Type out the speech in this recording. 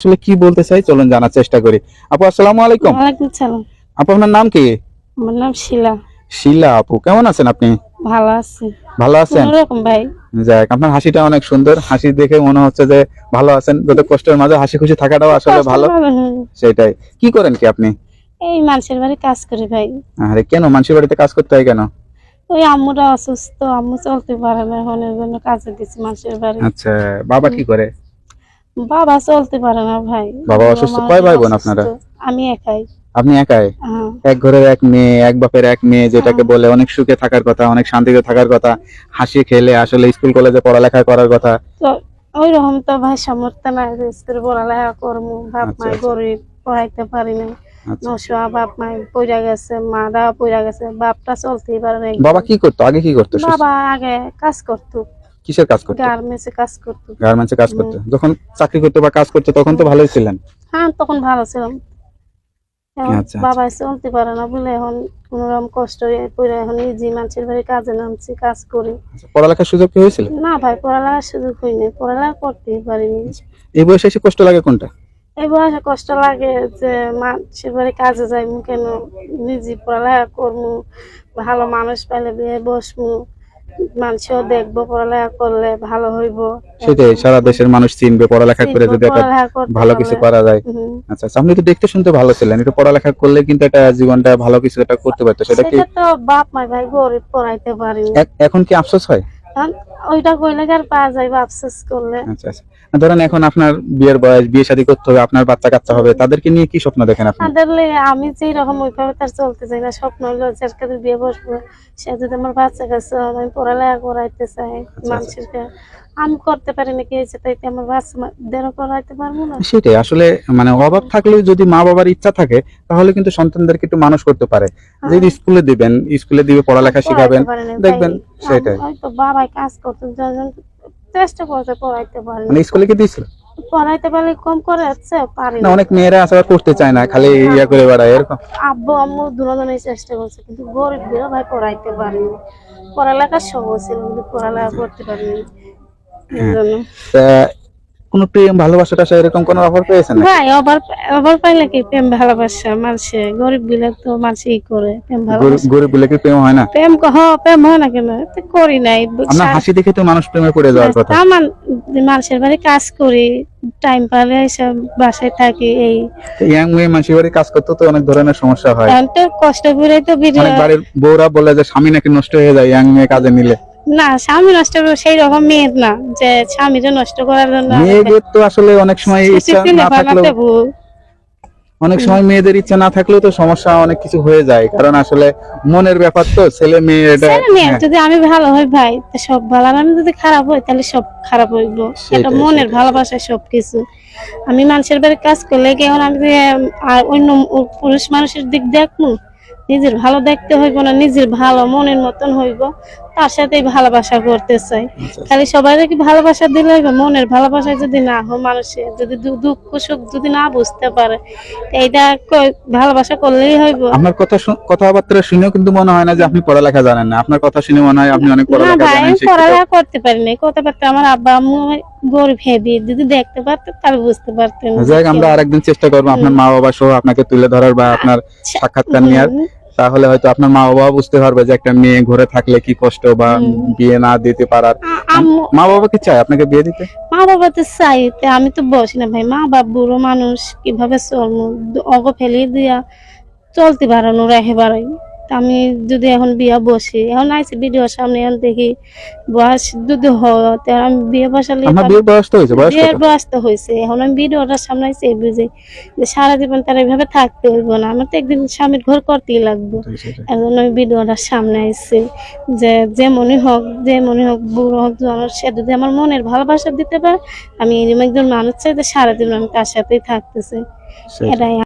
আসলে কি বলতে চাই? চলুন জানার চেষ্টা করি। আপু আসসালামু আলাইকুম। ওয়ালাইকুম সালাম। আপু আপনার নাম কি? আমার নাম শিলা। শিলা আপু কেমন আছেন আপনি? ভালো আছি। ভালো আছেন? কোন রকম ভাই। যাক আপনার হাসিটা অনেক সুন্দর। হাসি দেখে মনে হচ্ছে যে ভালো আছেন। যত কষ্টের মাঝে হাসি খুশি থাকাটাও আসলে ভালো। সেটাই। কি করেন কি আপনি? এই মানুষের বাড়ি কাজ করি ভাই। আরে কেন? মানুষের বাড়িতে কাজ করতে হয় কেন? ওই আম্মুরা অসুস্থ। আম্মু চলতে পারে না। এখন এর জন্য কাজে দিচ্ছি মানুষের বাড়ি। আচ্ছা বাবা কি করে? বাবা চলতে পারে না ভাই। বাবা অসুস্থ? কয় ভাই বোন আপনারা? আমি একাই। আপনি একাই? হ্যাঁ। এক ঘরের এক মেয়ে এক বাপের এক মেয়ে যেটাকে বলে অনেক সুখে থাকার কথা অনেক শান্তিতে থাকার কথা হাসি খেলে আসলে স্কুল কলেজে পড়ালেখা করার কথা। ওই রকম তো ভাই সামর্থ্য নাই স্কুলে পড়ালেখা করব বাপ আচ্ছা, মাই আচ্ছা। গরিব পড়াইতে পারি না আচ্ছা। নশোয়া বাপ মাই পইরা গেছে মারা পইরা গেছে বাপটা চলতেই পারে না বাবা কি করতো? আগে কি করতো? বাবা আগে কাজ করতো। কিসের কাজ করতো? গার্মেন্টসে কাজ করতো। গার্মেন্টসে কাজ করতো। যখন চাকরি করতো বা কাজ করতো তখন তো ভালোই ছিলেন। হ্যাঁ তখন ভালো ছিলাম। আচ্ছা, বাবা চলতে পারে না বলে এখন কোন রকম কষ্ট পড়ে এখন নিজে মানুষের বাড়ি কাজে নামছি কাজ করি। আচ্ছা, পড়ালেখার সুযোগ কি হয়েছিল? না ভাই পড়ালেখার সুযোগ হয়নি। পড়ালেখা করতেই পারিনি। এই বয়সে এসে কষ্ট লাগে কোনটা? এই বয়সে কষ্ট লাগে যে মানুষের বাড়ি কাজে যাইমু কেন? নিজে পড়ালেখা করমু ভালো মানুষ পাইলে বিয়ে বসমু। মানুষও দেখব পড়ালেখা করলে ভালো হইব। সেটাই সারা দেশের মানুষ চিনবে পড়ালেখা করে যদি একটা ভালো কিছু করা যায়। আচ্ছা আচ্ছা, আপনি তো দেখতে শুনতে ভালো ছিলেন একটু পড়ালেখা করলে কিন্তু একটা জীবনটা ভালো কিছু একটা করতে পারতো সেটা কি তো বাপ মাই ভাই গরিব পড়াইতে পারিনি এখন কি আফসোস হয়? ওইটা কইলে আর পাওয়া যাইবে আফসোস করলে। আচ্ছা আচ্ছা। ধরেন এখন আপনার বিয়ের বয়স বিয়ে শাদী করতে হবে আপনার বাচ্চা কাচ্চা হবে তাদেরকে নিয়ে কি স্বপ্ন দেখেন আপনি? তাদের আমি যে রকম ওইভাবে তার চলতে চাই না স্বপ্ন হলো যার কাছে বিয়ে বসবো সে যদি আমার বাচ্চা কাছে আমি পড়ালেখা করাইতে চাই মানুষের কে- আমি করতে পারি না কি হয়েছে তাইতে আমার বাচ্চা দেরও করাইতে পারব না। সেটাই আসলে মানে অভাব থাকলেও যদি মা বাবার ইচ্ছা থাকে তাহলে কিন্তু সন্তানদেরকে একটু মানুষ করতে পারে। যদি স্কুলে দিবেন স্কুলে দিবে পড়ালেখা শিখাবেন দেখবেন, সেটাই। হয়তো বাবাই কাজ করতো চেষ্টা করতে পড়াইতে পারি মানে স্কুলে কি দিয়েছিল পড়াইতে পারলে কম করে যাচ্ছে পারি না অনেক মেয়েরা আসলে করতে চায় না খালি ইয়া করে বেড়ায় এরকম। আব্বু আম্মু দুজনেই চেষ্টা করছে কিন্তু গরিব ভাই পড়াইতে পারিনি। পড়ালেখার সহজ ছিল কিন্তু পড়ালেখা করতে পারিনি। কোনো প্রেম ভালোবাসা টাসা এরকম কোনো অফার পেয়েছেন ভাই আবার আবার পাইলে কি প্রেম ভালোবাসা? গরিব দিলে তো ই করে। প্রেম ভালোবাসা। গরিব প্রেম হয় না? প্রেম হ প্রেম হয় না কেন? তো করি নাই আপনার হাসি দেখে তো মানুষ প্রেমে পড়ে যাওয়ার কথা। আমার মানুষের বাড়ি কাজ করি টাইম পালে এসব বাসায় থাকি এই। ইয়াং মেয়ে মানুষের বাড়ি কাজ করতে তো অনেক ধরনের সমস্যা হয়। তো কষ্ট করে তো বাড়ির বউরা বলে যে স্বামী নাকি নষ্ট হয়ে যায় ইয়াং মেয়ে কাজে নিলে। না স্বামী নষ্ট করব সেই রকম মেয়ের না যে স্বামীকে নষ্ট করার জন্য মেয়েদের তো আসলে অনেক সময় ইচ্ছা না থাকলেও অনেক সময় মেয়েদের ইচ্ছা না থাকলেও তো সমস্যা অনেক কিছু হয়ে যায় কারণ আসলে মনের ব্যাপার তো ছেলে মেয়ে এটা হ্যাঁ, যদি আমি ভালো হই ভাই সব ভালো আমি যদি খারাপ হই তাহলে সব খারাপ হইব। এটা মনের। ভালোবাসা সব কিছু আমি মানুষের বাড়ি কাজ করলে কি এখন আমি অন্য পুরুষ মানুষের দিক দেখব নিজের ভালো দেখতে হইব না নিজের ভালো মনের মতন হইব। তার সাথেই ভালোবাসা করতে চাই খালি সবাই কি ভালোবাসা দিলে মনের ভালোবাসা যদি না হয় মানুষের যদি দুঃখ সুখ যদি না বুঝতে পারে এইটা ভালোবাসা করলেই হইব। আপনার কথা কথাবার্তা শুনেও কিন্তু মনে হয় না যে আপনি পড়ালেখা জানেন না। আপনার কথা শুনে মনে হয় আপনি অনেক পড়ালেখা জানেন। পড়ালেখা করতে পারি না কথাবার্তা আমার আব্বা আম্মু গরিব হেবি যদি দেখতে পারতেন তাহলে বুঝতে পারতেন। যাই আমরা আরেকদিন চেষ্টা করব আপনার মা বাবা সহ আপনাকে তুলে ধরার বা আপনার আচ্ছা, সাক্ষাৎকার নেওয়ার তাহলে হয়তো আপনার মা বাবা বুঝতে পারবে যে একটা মেয়ে ঘরে থাকলে কি কষ্ট বা বিয়ে না দিতে পারার। মা বাবা কি চায়? আপনাকে বিয়ে দিতে? মা বাবা তো চাই আমি তো বসি না ভাই। মা বাবা বুড়ো মানুষ কীভাবে চলবো অগ ফেলিয়ে দিয়া চলতে পারানো রেখে বাড়াই তা আমি যদি এখন বিয়া বসি এখন আইসি ভিডিওর সামনে এখন দেখি বয়স যদি হয় আমি বিয়ে বসালে বিয়ের বয়স তো হয়েছে বিয়ের বয়স তো হয়েছে। এখন আমি ভিডিওটার সামনে আইসি এই বুঝি যে সারা জীবন তার এইভাবে থাকতে হইব না। আমার তো একদিন স্বামীর ঘর করতেই লাগবে। এখন আমি ভিডিওটার সামনে আইসি যে যে মনে হোক যে মনে হোক বুড়ো হোক হোক, সে যদি আমার মনের ভালোবাসা দিতে পারে আমি এরকম একজন মানুষ চাই যে সারাদিন আমি তার সাথেই থাকতেছি। এটাই